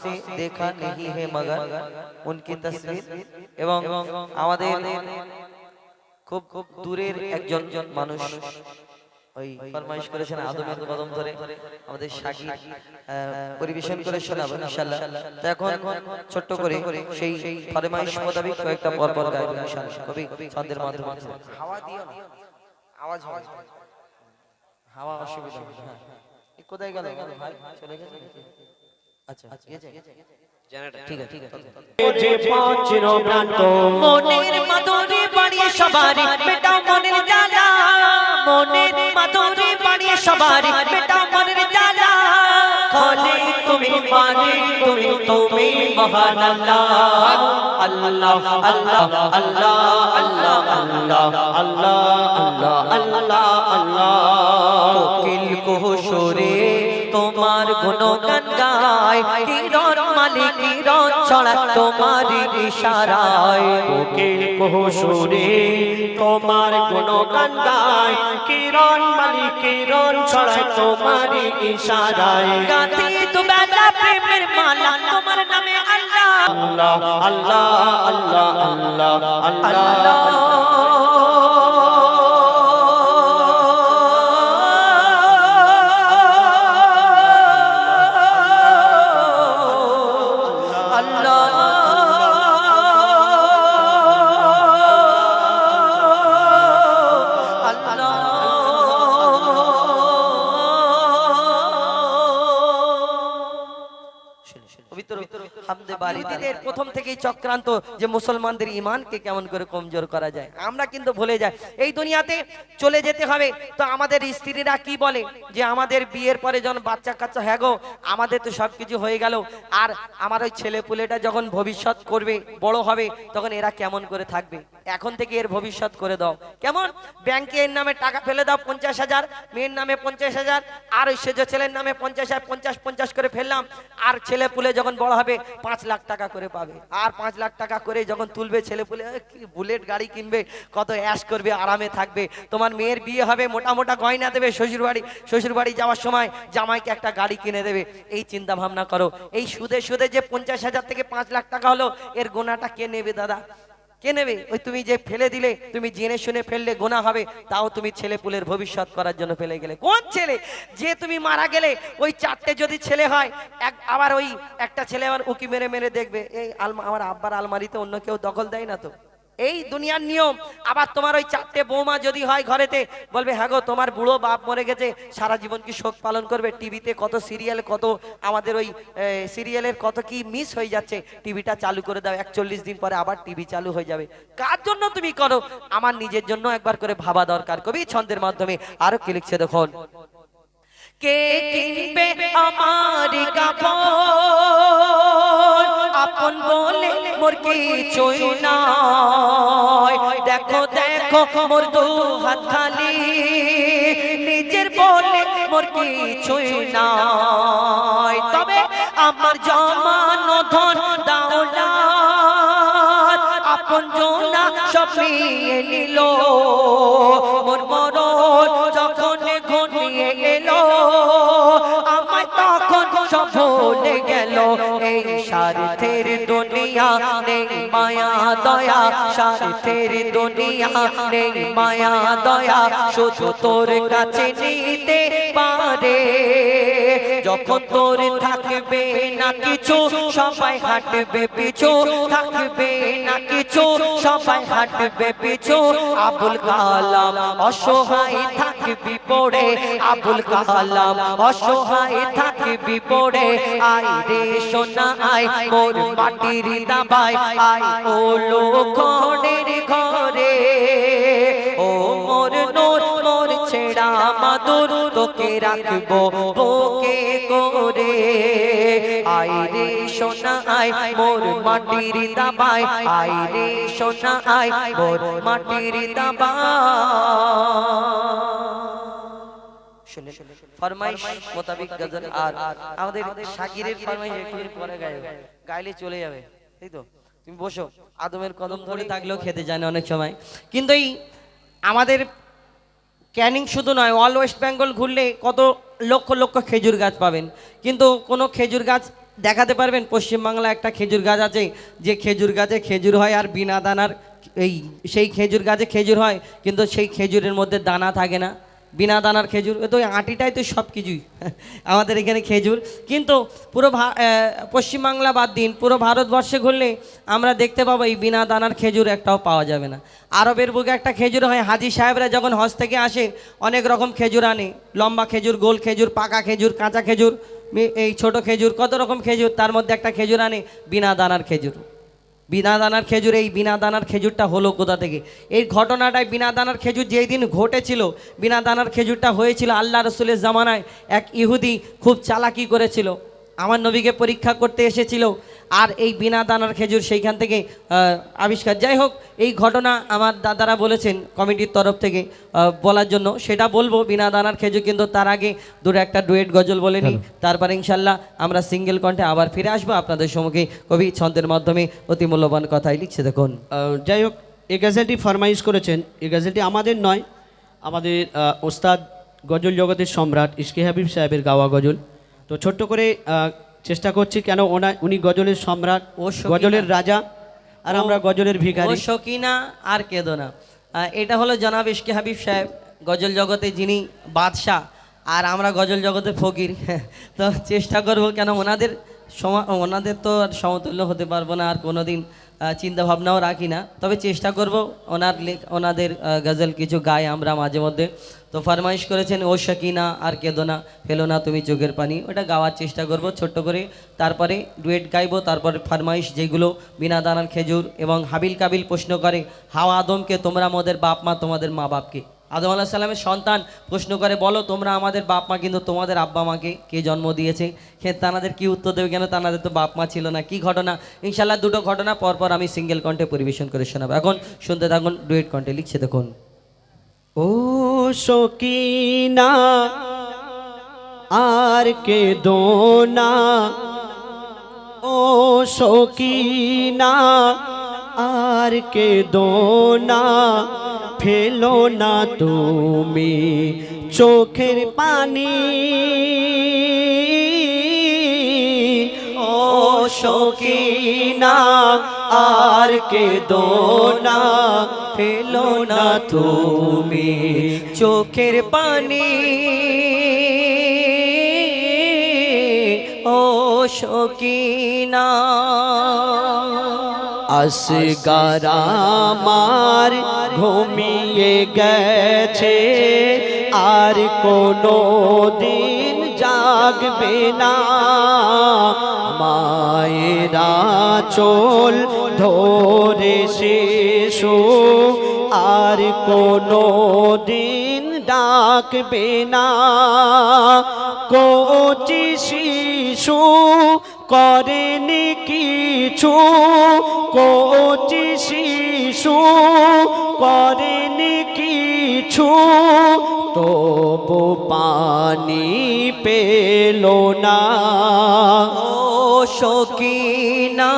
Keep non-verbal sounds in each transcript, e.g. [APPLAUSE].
সে দেখা নেই হে মগন উনকি তসবির এবং আমাদের খুব খুব দূরের একজন মানুষ। ওই ফরমাইশ করেছেন আদমের কদম ধরে। আমাদের সাকি পরিবেশন করে শোনাবো ইনশাআল্লাহ। তো এখন ছোট্ট করে সেই ফরমাইশ মোতাবেক কয়েকটা পর পর গাইব ইনশাআল্লাহ কবি ছন্দের মাধ্যমে। হাওয়া দিও আওয়াজ হয় হাওয়া অসুবিধা হ্যাঁ। কোথায় গেল? ভাই চলে গেছে আচ্ছা গেছে ঠিক আছে? ঠিক আছে যে পাঁচির ভ্রান্ত মনের মাধুরী বাড়িয়ে সবারই বেটা মনের জ্বালা। মনের মাধুরী বাড়িয়ে সবারই মানে তুমি তুমি মহান আল্লাহ আল্লাহ আল্লাহ আল্লাহ আল্লাহ আল্লাহ আল্লাহ আল্লাহ। আল্লাহ কোকিল কোহসরে, তোমার গুণগান গায়। কিরণ মালিক কিরণ ছড়া তোমার ইশারায়। কোকিল কোহসুরে, তোমার গুণগান গায়। কিরণ মালিক কিরণ ছড়ায় তোমার ইশারায়। গাথি তু প্রেমের মালা তোমার নামে আল্লাহ। আল্লাহ আল্লাহ আল্লাহ আল্লাহ আল্লাহ। থেকেই চক্রান্ত যে মুসলমানদের ইমানকে কেমন করে কমজোর করা যায়। আমরা কিন্তু ভুলে যাই। এই দুনিয়াতে চলে যেতে হবে। তো আমাদের স্ত্রীরা কি বলে? যে আমাদের বিয়ের পরে যখন বাচ্চা কাচ্চা হ্যাঁ গো, আমাদের তো সব কিছু হয়ে গেল। আর আমার ওই ছেলে পুলেটা যখন ভবিষ্যৎ করবে, বড় হবে, তখন এরা কেমন করে থাকবে? এখন থেকে এর ভবিষ্যৎ করে দাও। কেমন? ব্যাংকে এর নামে টাকা ফেলে দাও, পঞ্চাশ হাজার, মেয়ের নামে পঞ্চাশ হাজার, আর ওই সেজ ছেলের নামে পঞ্চাশ হাজার, পঞ্চাশ পঞ্চাশ করে ফেললাম, আর ছেলে পুলে যখন বড় হবে, পাঁচ লাখ টাকা করে পাবে। আর পাঁচ লাখ টাকা করে যখন তুলবে, ছেলে পুলে বুলেট গাড়ি কিনবে, কত অ্যাশ করবে, আরামে থাকবে। তোমার মেয়ের বিয়ে হবে, মোটা মোটা গয়না দেবে শ্বশুর বাড়ি শ্বশুর বাড়ি যাওয়ার সময় জামাইকে একটা গাড়ি কিনে দেবে। এই চিন্তা ভাবনা করো। এই সুদে সুদে যে পঞ্চাশ হাজার থেকে পাঁচ লাখ টাকা হলো, এর গোনাটা কে নেবে দাদা? কে নেবে? ওই তুমি যে ফেলে দিলে, তুমি জেনে শুনে ফেললে গোনা হবে, তাও তুমি ছেলে পুলের ভবিষ্যৎ করার জন্য ফেলে গেলে। কোন ছেলে? যে তুমি মারা গেলে, ওই চারটে যদি ছেলে হয়, এক আবার ওই একটা ছেলে আবার উকি মেরে মেরে দেখবে। এই আলমা আমার আব্বার আলমারিতে অন্য কেউ দখল দেয় না তো? এই দুনিয়ার নিয়ম। আবার তোমার ওই চারটে বৌমা যদি হয় ঘরেতে, বলবে হ্যাঁ গো, তোমার বুড়ো বাপ মরে গেছে। সারা জীবন কি শোক পালন করবে? টিভিতে কত সিরিয়াল, কত আমাদের ওই সিরিয়ালের কত কি মিস হয়ে যাচ্ছে। টিভিটা চালু করে দাও, একচল্লিশ দিন পরে আবার টিভি চালু হয়ে যাবে। কার জন্য তুমি করো? আমার নিজের জন্য একবার করে ভাবা দরকার কবি ছন্দের মাধ্যমে। আরও কি লিখছে দেখুন? কে কিনবে আমার কাপড় আপন বলে মোর কিছুই নয় দেখো দেখো, মোর দু হাত খালি। নিজের বলে মোর কিছুই নয় তবে আমার জমানো ধন দাওলাত আপন জোনা সব নিয়ে নিল। মোর স্বার্থের দুনিয়া নেই মায়া, দয়া। স্বার্থের দুনিয়া নেই মায়া, দয়া। শুধু তোর কাছে নিতে পারে। যখন তোর থাকবে না কিছু, সবাই হাঁটবে পিছু। থাকবে না কিছু, সবাই হাঁটবে পিছু। আবুল কালাম অসহায় থাকবি পড়ে। আবুল কালাম অসহায় থাকবি পড়ে। আই রে সোনা আই মোর মাটির দাবাই আই ও লোখনের ঘরে। ও মোর নোর মাদুর তোকে রাখব বুকে করে। আই রে সোনা আই মোর মাটির দাবাই আই রে সোনা আই মোর মাটির ফরমাইশ গজল আর আমাদের শাকিরের ফরমাইশ একটু পরে গাইলে চলে যাবে। তাই তো, তুমি বসো। আদমের কদম ধরে থাকলেও খেতে জানে অনেক সময়। কিন্তু এই আমাদের ক্যানিং শুধু নয় অল ওয়েস্ট বেঙ্গল ঘুরলে কত লক্ষ লক্ষ খেজুর গাছ পাবেন। কিন্তু কোনো খেজুর গাছ দেখাতে পারবেন? পশ্চিমবাংলা একটা খেজুর গাছ আছে, যে খেজুর গাছে খেজুর হয় আর বিনা দানার এই, সেই খেজুর গাছে খেজুর হয়, কিন্তু সেই খেজুরের মধ্যে দানা থাকে না। বিনা দানার খেজুর তো আটিটাই তো সব কিছুই [LAUGHS] আমাদের এখানে খেজুর। কিন্তু পুরো পশ্চিমবাংলা বাদ দিন, পুরো ভারতবর্ষে ঘুরলে আমরা দেখতে পাবো এই বিনা দানার খেজুর একটাও পাওয়া যাবে না। আরবের বুকে একটা খেজুর হয়, হাজি সাহেবরা যখন হজ থেকে আসে অনেক রকম খেজুর আনে। লম্বা খেজুর, গোল খেজুর, পাকা খেজুর, কাঁচা খেজুর এই ছোট খেজুর, কত রকম খেজুর, তার মধ্যে একটা খেজুর আনে বিনা দানার খেজুর। বিনা দানার খেজুর, এই বিনা দানার খেজুরটা হলো কোথা থেকে? এই ঘটনাটায় বিনা দানার খেজুর যেই দিন ঘটেছিল বিনা দানার খেজুরটা হয়েছিল আল্লাহ রসুলের জামানায়। এক ইহুদি খুব চালাকি করেছিল। আমার নবীকে পরীক্ষা করতে এসেছিল। আর এই বিনা দানার খেজুর সেইখান থেকে আবিষ্কার। যাই হোক এই ঘটনা আমার দাদারা বলেছেন কমিটির তরফ থেকে বলার জন্য। সেটা বলব বিনা দানার খেজুর কিন্তু তার আগে দুটো একটা ডুয়েট গজল বলে নিই। তারপরে ইনশাল্লাহ আমরা সিঙ্গেল কণ্ঠে আবার ফিরে আসব। আপনাদের সম্মুখে কবি ছন্দের মাধ্যমে অতি মূল্যবান কথাই লিখছে। দেখুন। যাই হোক এই গাজলটি ফরমাইশ করেছেন। এই গাজলটি আমাদের নয় আমাদের ওস্তাদ গজল জগতের সম্রাট ইসকে হাবিব সাহেবের গাওয়া গজল। তো ছোট্ট করে চেষ্টা করছি কেন ওনা উনি গজলের সম্রাট ও। গজলের রাজা আর আমরা গজলের ও ভিখারি শকিনা আর কেদনা আহ, এটা হলো জনাব ইশকে হাবিব সাহেব গজল জগতে যিনি বাদশাহ আর আমরা গজল জগতে ফকির। [LAUGHS] তো চেষ্টা করব কেন ওনাদের সমা ওনাদের তো আর সমতুল্য হতে পারব না আর কোনোদিন। চিন্তা ভাবনাও রাখি না। তবে চেষ্টা করব ওনার লেখ ওনাদের গজল কিছু গাই আমরা মাঝে মধ্যে। তো ফরমাইশ করেছেন, ও শকিনা, আর কেদোনা ফেলো না তুমি চোখের পানি। ওটা গাওয়ার চেষ্টা করব ছোট্ট করে। তারপরে ডুয়েট গাইব, তারপর ফরমাইশ যেগুলো বিনা দানার খেজুর এবং হাবিল কাবিল প্রশ্ন করে হাওয়া আদমকে, তোমরা আমাদের বাপ মা, তোমাদের মা বাপকে আদম আলাহ সাল্লামের সন্তান প্রশ্ন করে, বলো তোমরা আমাদের বাপ মা কিন্তু তোমাদের আব্বা মাকে কে জন্ম দিয়েছে? সে তানাদের কি উত্তর দেবে কেন? তানাদের তো বাপ মা ছিল না। কি ঘটনা? ইনশাল্লাহ দুটো ঘটনা পরপর আমি সিঙ্গেল কণ্ঠে পরিবেশন করে শোনাবো। এখন শুনতে থাকুন, ডুয়েট কণ্ঠে লিখছে দেখুন। ও শকিনা, আর কে দোনা ও শকিনা আর কে দোনা ফেলো না তুমি চোখের পানি। ও শকিনা আর কে দোনা ফেলো না তুমি চোখের পানি। ও শকিনা আসগারামার ঘুমিয়ে গেছে। আর কোনো দিন জাগবে না। মায়েরা চোল ধরে শিশু, আর কোনো দিন ডাকবে না। কোচি শিশু করেনি কিছু, কোচি শিশু করেনি কিছু, তবু পানি পেল না। শকিনা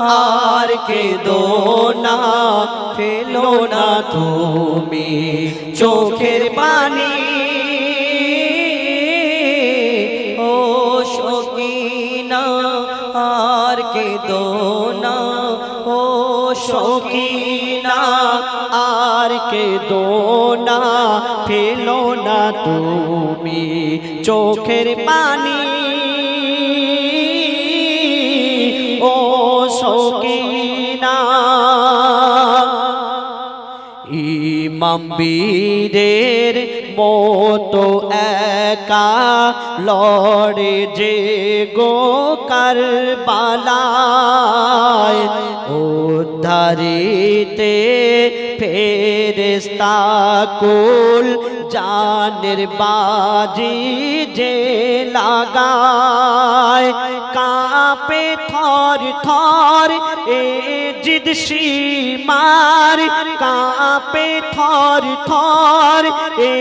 আর কে দোনা ফেলো না তুমি। চোখের পানি আর কে দোনা ফেলো না তুমি চোখের পানি। ও শকিনা ইমাম বীরের মতো একা লড়ে যে গো কারবালায়। উদ্ধারিতে ফেরেস্তা কুল জানের বাজি যে লাগায়। কাপে থর থর, এ জিদ সীমার কাপে থর থর, এ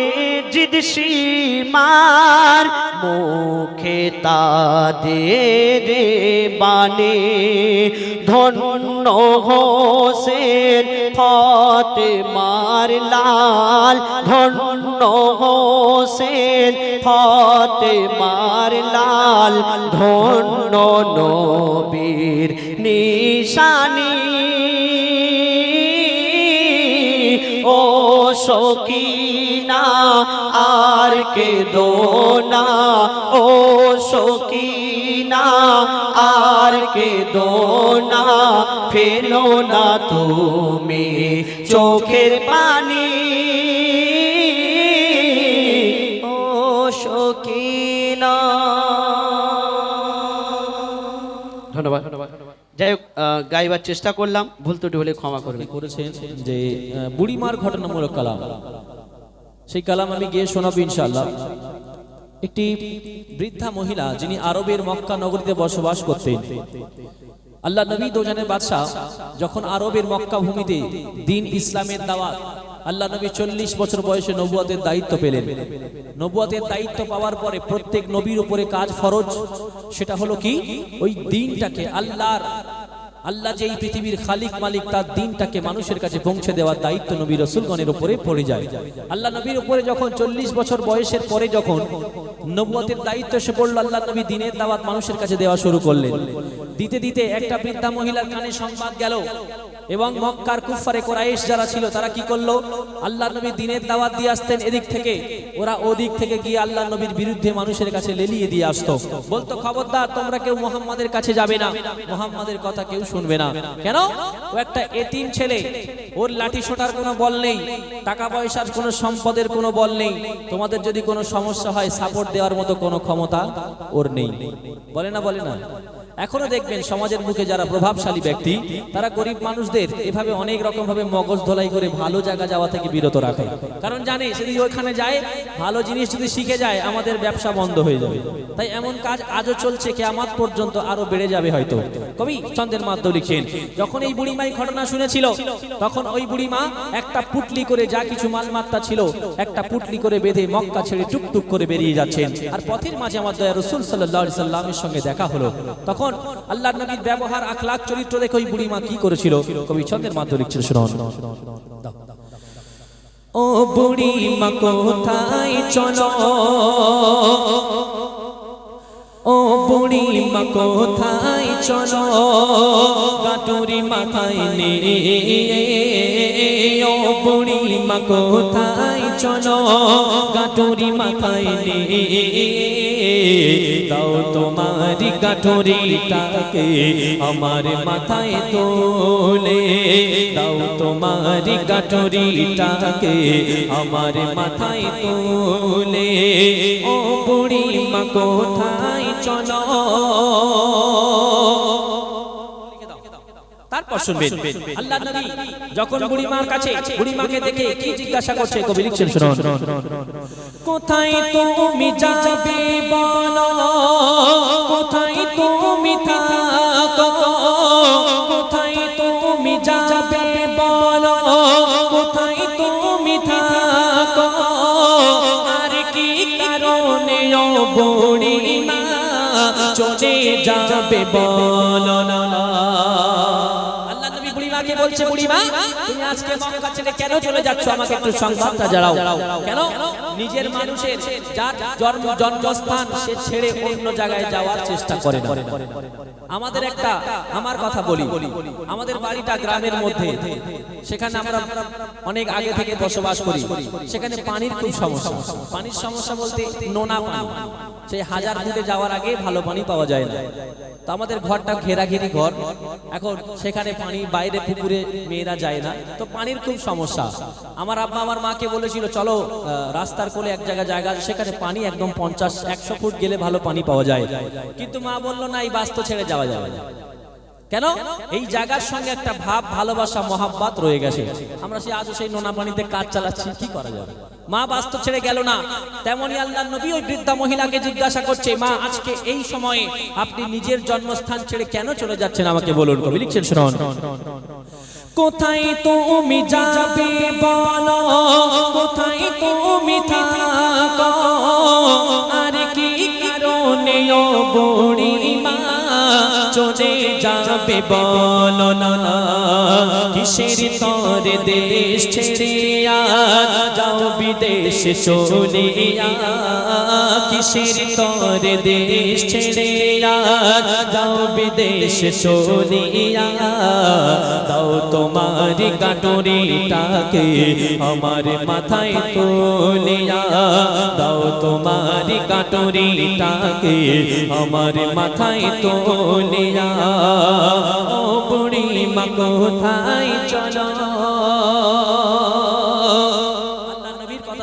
জিদ সীমার মুখে তাদের বানে ধন্য হোসেন ফতে মার লাল, ধন্য হোসেন ফতে মার লাল, ধন্য নবীর নিশানি। ও সকিনা আর কে দোনা ও সকিনা আর কে দোনা ফেলো না তুমি চোখের পানি। যাই হোক গাইবার চেষ্টা করলাম, ভুল ত্রুটি হলে ক্ষমা করবে করেছেন যে বুড়িমার ঘটনামূলক কালাম। সেই কালাম আমি গিয়ে শোনাবো ইনশাল্লাহ একটি বৃদ্ধা মহিলা যিনি আরবের মক্কা নগরীতে বসবাস করতেন। আল্লাহ নবী দোজানের বাদশাহ যখন আরবের মক্কা ভূমিতে দিন ইসলামের দাওয়াত আল্লাহ নবী চল্লিশ বছর বয়সে নবুয়াতের দায়িত্ব পেলেন। নবুয়াতের দায়িত্ব পাওয়ার পরে প্রত্যেক নবীর উপরে কাজ ফরজ, সেটা হলো কি? ওই দিনটাকে আল্লাহর, আল্লাহ যে এই পৃথিবীর খালিক মালিক, তার দিনটাকে মানুষের কাছে পৌঁছে দেওয়ার দায়িত্ব নবী রসুলগণের উপরে পড়ে যায়। আল্লাহ নবীর উপরে যখন চল্লিশ বছর বয়সের পরে যখন নবুয়তের দায়িত্ব এসে পড়ল, আল্লাহ নবী দিনের দাওয়াত মানুষের কাছে দেওয়া শুরু করলেন। দিতে দিতে একটা বৃদ্ধা মহিলার কানে সংবাদ গেল। এবং মক্কার কুফারে কোরাইশ যারা ছিল, তারা কি করল? আল্লাহ নবী দিনের দাওয়াত দিয়ে আসতেন এদিক থেকে। ওরা ওদিক থেকে গিয়ে আল্লাহ নবীর বিরুদ্ধে মানুষের কাছে লেলিয়ে দিয়ে আসতো। বলতো, খবরদার, তোমরা কেউ মোহাম্মদের কাছে যাবে না। মোহাম্মদের কথা কেউ শুনবে না। কেন? ও একটা এতিম ছেলে। ওর লাঠি সোটার কোনো বল নেই। টাকা পয়সার কোনো সম্পদের কোনো বল নেই। তোমাদের যদি কোনো সমস্যা হয় সাপোর্ট দেওয়ার মতো কোনো ক্ষমতা ওর নেই। বলে না বলে না। এখনও দেখবেন সমাজের মুখে যারা প্রভাবশালী ব্যক্তি, তারা গরিব মানুষদের এভাবে অনেক রকম ভাবে মগজ ধোলাই করে ভালো জায়গা যাওয়া থেকে বিরত রাখে। কারণ জানে, যদি ওখানে যায়, ভালো জিনিস যদি শিখে যায়, আমাদের ব্যবসা বন্ধ হয়ে যাবে। তাই এমন কাজ আজও চলছে, কেয়ামত পর্যন্ত আরও বেড়ে যাবে হয়তো। কবি চন্দ্রের মাধ্যমে লিখেন, যখন এই বুড়িমাই ঘটনা শুনেছিল, তখন ওই বুড়িমা একটা পুটলি করে যা কিছু মালমাত্তা ছিল, একটা পুটলি করে বেঁধে মক্কা ছেড়ে টুকটুক করে বেরিয়ে যাচ্ছেন। আর পথের মাঝে আমার দয়া রসুল সাল্লাহ সাল্লামের সঙ্গে দেখা হলো। তখন আল্লাহ নবীর ব্যবহার আখলাক চরিত্র দেখে ওই বুড়িমা কি করেছিল? কবি ছন্দের মাধ্যমে লিখছিল, শুনুন। ও বুড়ি মা কোথায় চলো? ও বুড়ি মা কোথায় চলো? কাটুরি মাথায় নে ও বুড়ি মা কোথায় চলো? কাটুরি মাথায় নে দাও তোমারি কাঠুরিটাকে আমার মাথায় তোলে। দাও তোমারি কাঠুরিটাকে আমার মাথায় তোলে। ও বুড়ি মা কোথায় চলো? তারপর শুনবেন আল্লাহ নবী যখন বুড়িমার কাছে বুড়িমাকে দেখে কি জিজ্ঞাসা করছে কবি লিখছেন শুনুন। কোথায় তুমি যাবে বলো? কোথায় তুমি থাকো? কোথায় তুমি যাবে বলো? কোথায় তুমি থাকো? আর কি কারণে ও বুড়িমা চলে যাবে বলো? বুড়িমাকে বলছে, বুড়িমা, তুমি আজকে মক্কা ছেড়ে কেন চলে যাচ্ছ? আমাকে একটু সংবাদটা জানাও। কেন? নিজের মানুষের যার জন্ম, জন্মস্থান, সে ছেড়ে অন্য জায়গায় যাওয়ার চেষ্টা করে না। আমাদের একটা, আমার কথা বলি। আমাদের বাড়িটা গ্রামের মধ্যে। সেখানে আমরা অনেক আগে থেকে বসবাস করি। সেখানে পানির খুব সমস্যা। পানির সমস্যা বলতে নোনা পানি। সেই হাজার ফুটে যাওয়ার আগে ভালো পানি পাওয়া যায় না। তো আমাদের ঘরটা ঘেরা ঘেরি। এখন সেখানে পানি, বাইরে পুকুরে মেয়েরা যায় না। তো পানির খুব সমস্যা। আমার আব্বা আমার মাকে বলেছিল, চলো রাস্তার কোলে এক জায়গা জায়গা সেখানে পানি একদম পঞ্চাশ, একশো ফুট গেলে ভালো পানি পাওয়া যায়। কিন্তু মা বলল, না, এই বাস্তু ছেড়ে যাওয়া যাবে না। কেন? এই জায়গার সঙ্গে একটা ভাব, ভালোবাসা, মহাব্বাত রয়ে গেছে। আমরা সেই আজও সেই নোনা পানিতে কাজ চালাচ্ছি, কি করা যাবে? মা বাস্তব ছেড়ে গেল না। তেমনি আল্লাহ নবী ওই বৃদ্ধা মহিলাকে জিজ্ঞাসা করছে, মা, আজকে এই সময়ে আপনি নিজের জন্মস্থান ছেড়ে কেন চলে যাচ্ছেন আমাকে বলুন কবি লিখছেন, শুনুন। কোথায় তুমি যাবে বলো, কোথায় তুমি থাকো? আর কি কারণে ও বুড়ি মা চলে যাবে বলো, না কিসের তর দেশ ছেড়ে যাও বিদেশ চলে কিসের তর দেশ ছেড়ে যাও বিদেশ চলে দাও তোমার কাটুরিটাকে আমার মাথায় তুলিয়া দাও তোমার কাটুরিটাকে আমার মাথায় তুলিয়া ও বুড়ি মা, কোথায় চলো?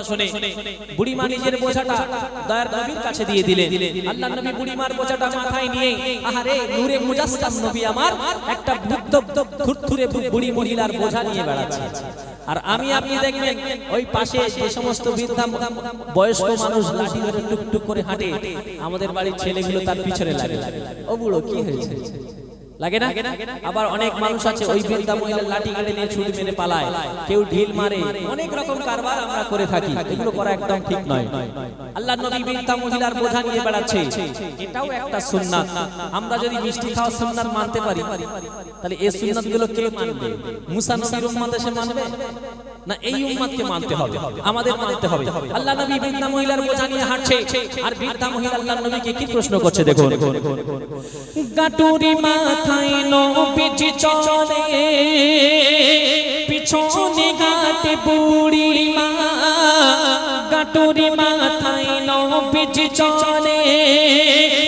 শুনে বুড়িমা নিজের বোঝাটা দয়ার নবীর কাছে দিয়ে দিলেন। আল্লাহ নবী বুড়িমার বোঝাটা মাথায় নিয়ে, আহারে, নূরে মুজাসসাম নবী একটা বুদ্ধ বুড়ি মহিলার বোঝা নিয়ে বেড়াচ্ছে। আর আমি, আপনি দেখবেন, ওই পাশে যে সমস্ত বৃদ্ধা বয়স্ক মানুষ লাঠি ধরে টুকটুক করে হাঁটে, আমাদের বাড়ির ছেলেগুলো তার পিছনে লাগে। ও বুড়ো, কি হয়েছে? লাগে না? আবার অনেক মানুষ আছে ওই বৃদ্ধা মহিলার লাঠি কেটে নিয়ে ছুটি মেরে পালায়। কেউ ঢিল মারে। অনেক রকম কারবার আমরা করে থাকি। এগুলো করা একদম ঠিক নয়। আল্লাহ নবী বৃদ্ধা মহিলার বোঝা নিয়ে বেড়াচ্ছে। এটাও একটা সুন্নাত। আমরা যদি মিষ্টি খাওয়া সুন্নাত মানতে পারি তাহলে এই সুন্নাতগুলো কে মানবে? মুসা নবীর উম্মত এসে মানবে। না এই উম্মতকে মানতে হবে। আমাদের মানতে হবে। আল্লাহ নবী বৃদ্ধা মহিলার বোঝা নিয়ে হাঁটছে। আর বৃদ্ধা মহিলা আল্লাহ নবীকে কি প্রশ্ন করছে দেখুন। গাটুরি মাথায় নবীজি চলে পিছনে গাতে বুড়ি মা। গাটুরি মাথায় নবীজি চলে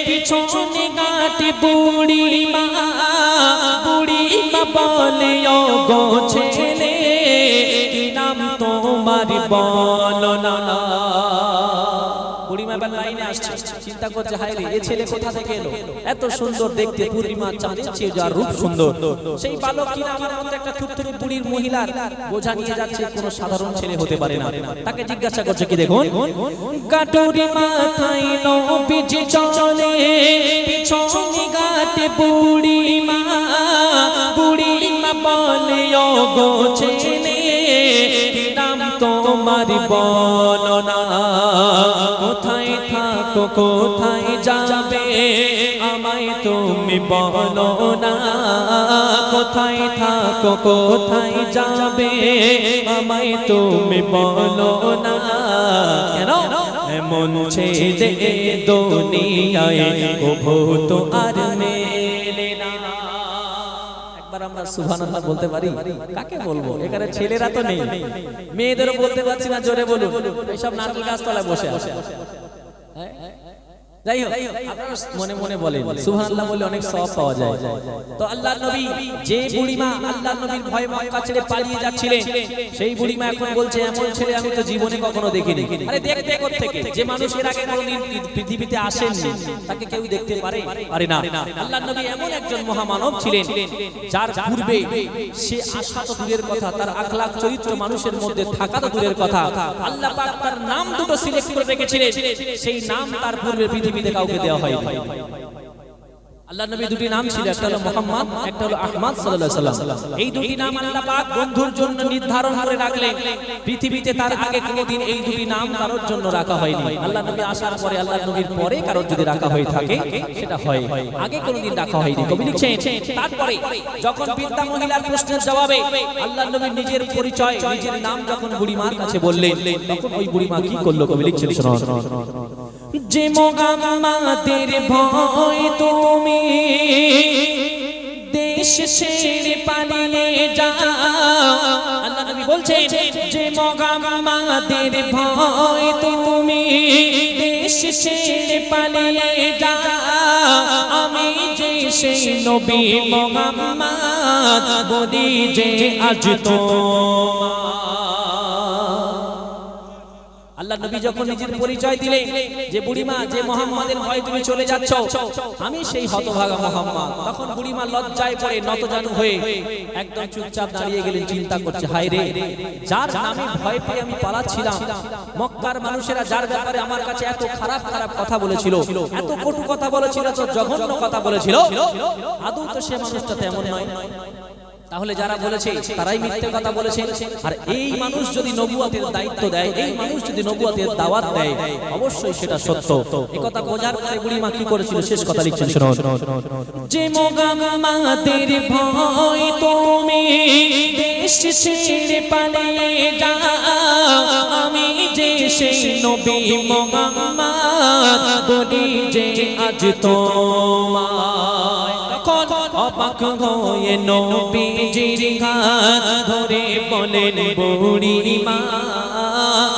পিছনে গাতে বুড়ি মা। বুড়ি মা বলে ও গো ছেলে কি নাম তোমার বলো না লাইনে আসছে। চিন্তা করছে হায় রে এ ছেলে কোথা থেকে এলো? এত সুন্দর দেখতে পূর্ণিমা চাঁদের চেয়ে যার রূপ সুন্দর। সেই বালক কিনা আমার মতো একটা থুরথুরে বুড়ির মহিলার বোঝা নিয়ে যাচ্ছে কোনো সাধারণ ছেলে হতে পারে না। তাকে জিজ্ঞাসা করছে কি দেখুন? কাটুরি মাথায় নবীজি চলে পিছনে গাতে বুড়ি মা বলে ও গো ছেলে তোমার বলো না কোথায় থাকো, কোথায় যাবে, আমায় তুমি বলো না কোথায় থাকো, কোথায় যাবে, আমায় তুমি বলো না কেন? এমন ছেলে দুনিয়ায় কভু তো আর আমরা সুবহানাল্লাহ বলতে পারি? কাকে বলব? এখানে ছেলেরা তো নেই। মেয়েদেরও বলতে পারছি না, জোরে বলুন। এইসব নারকেল গাছতলায় বসে হ্যাঁ? যাই হোক মনে মনে বলেন, সুবহানাল্লাহ বলে অনেক সওয়াব পাওয়া যায়। তো আল্লাহর নবী, যে আল্লাহর নবীর ভয়ে মক্কা ছেড়ে পালিয়ে যাচ্ছিলেন, সেই এখন বলছে, এমন ছেলে আমি তো জীবনে কখনো দেখিনি। আরে দেখতে থেকে, যে মানুষ এর আগে পৃথিবীতে তাকে কেউ দেখতে পারে পারে না। আল্লাহর নবী এমন একজন মহামানব ছিলেন, যার পূর্বে সে আশা তো দূরের কথা, তার আখলাক চরিত্র মানুষের মধ্যে থাকা তো দূরের কথা। আল্লাহ পাক তার নাম দুটো সিলেক্ট করে রেখেছিলেন, সেই নাম তার পূর্বে পৃথিবীতে কাউকে দেওয়া হয়নি। আল্লাহ নবী দুটি নাম ছিল, একটা হলো মোহাম্মদ, একটা হলো আহমদ সাল্লাম এই দুটি নাম আল্লাহ পাক বন্ধুর জন্য নির্ধারণ করে রাখলেন। পৃথিবীতে তার আগে কোনোদিন এই দুটি নাম কারোর জন্য রাখা হয়নি। আল্লাহ নবী আসার পরে আল্লাহ নবীর পরে কারোর যদি রাখা হয়ে থাকে, সেটা হয়। আগে কোনোদিন রাখা হয়নি। কবি লিখছেন, তারপরে যখন বৃদ্ধা মহিলার প্রশ্নের জবাবে আল্লাহ নবীর নিজের পরিচয়, নিজের নাম যখন বুড়িমার কাছে বললেন, তখন ওই বুড়িমা কি করল কবি লিখছেন শুনুন। যে মোগাম্মাদের ভয় তুমি দেশ ছেড়ে পালিয়ে নবী বলছেন, যে মোগাম্মাদের ভয় তুমি দেশ ছেড়ে পালিয়ে যা। আমি যে সেই নবী মোহাম্মদ বলি যে আজ তো আল্লাহ নবী যখন নিজের পরিচয় দিলে যে বুড়িমা, যে মোহাম্মদের ভয় তুমি চলে যাচ্ছ, আমি সেই হতভাগা মোহাম্মদ। তখন বুড়িমা লজ্জায় পড়ে নতজানু হয়ে একদম চুপচাপ দাঁড়িয়ে গেলেন, চিন্তা করছে, হায় রে, যার নামে ভয় পেয়ে আমি পালাচ্ছিলাম, মক্কার মানুষেরা যার ব্যাপারে আমার কাছে এত খারাপ খারাপ কথা বলেছিল, এত কটু কথা বলেছিল, এত জঘন্য কথা বলেছিল, আদৌ তো সে মানুষটা তেমন নয়। তাহলে যারা বলেছে তারাই মিথ্যে কথা বলেছে। আর এই মানুষ যদি নবুয়াতের দায়িত্ব দেয় এই মানুষ যদি নবুয়াতের দাওয়াত দেয় অবশ্যই সেটা সত্য। এই কথা বোঝার পরে বুড়িমা কি করেছিল? শেষ কথা লিখছেন। শুনুন যে মোগাম্মাদের ভয় তুমি দেশ ছেড়ে পালিয়ে যাও। আমি যে সেই নবী মোগাম্মাদ বলি যে আজ তখন অবাক হয়ে নবীজির হাত ধরে বলেন বুড়িমা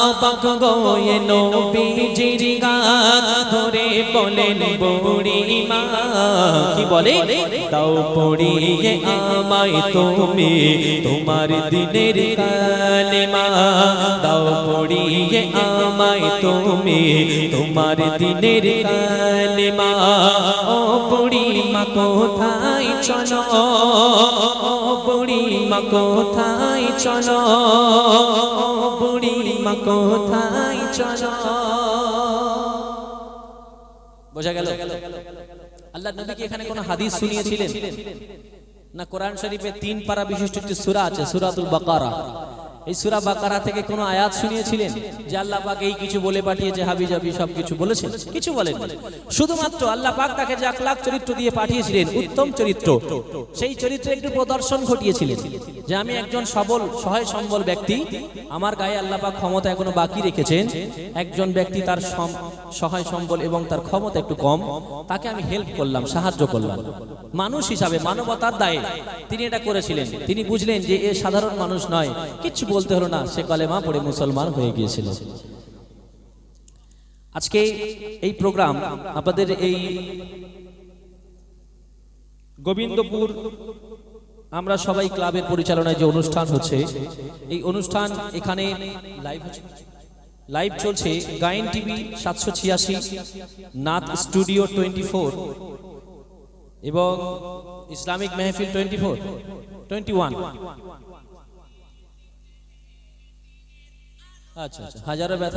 অবাক হয়ে নবীজির হাত ধরে বলেন বুড়িমা কি বলে? দাও পড়িয়ে আমায় তুমি, তোমার দিনের কালেমা। দাও পড়িয়ে আমায় তুমি, তোমার দিনের কালেমা। ও বুড়িমা কোথায় চলো? বুড়িমা কোথায় চলো? বুড়ি মা কোথায় চলো? বোঝা গেল? আল্লাহ নবী কি এখানে কোনো হাদিস শুনিয়েছিলেন? না কোরআন শরীফে তিন পারা বিশিষ্ট একটি সূরা আছে, সূরাতুল বাকারা। এই সূরা বাকারা থেকে কোনো আয়াত শুনিয়েছিলেন? যে আল্লাহ পাক এই কিছু বলে পাঠিয়েছে হাবি জাবি সব কিছু বলেছেন? কিছু বলেন শুধুমাত্র আল্লাহ পাক তাকে যে আখলাক চরিত্র দিয়ে পাঠিয়েছিলেন, উত্তম চরিত্র, সেই চরিত্রে একটু প্রদর্শন ঘটিয়েছিলেন। যে আমি একজন সবল, সহায় সম্বল ব্যক্তি, আমার গায়ে আল্লাহ পাক ক্ষমতা এখনও বাকি রেখেছেন। একজন ব্যক্তি তার সহায় সম্বল এবং তার ক্ষমতা একটু কম, তাকে আমি হেল্প করলাম, সাহায্য করলাম। মানুষ হিসাবে, মানবতার দায়ে তিনি এটা করেছিলেন। তিনি বুঝলেন যে এ সাধারণ মানুষ নয় কিচ্ছু বলতে হলো না, সে কলেমা পড়ে মুসলমান হয়ে গিয়েছিল। আজকে এই প্রোগ্রাম আপনাদের এই গোবিন্দপুর, আমরা সবাই ক্লাবের পরিচালনায় যে অনুষ্ঠান হচ্ছে, এই অনুষ্ঠান এখানে লাইভ লাইভ চলছে গায়ন টিভি সাতশো ছিয়াশি, নাথ স্টুডিও টোয়েন্টি ফোর এবং ইসলামিক মেহফিল টোয়েন্টি ফোর, টোয়েন্টি ওয়ান। আচ্ছা আচ্ছা। হাজারো ব্যথা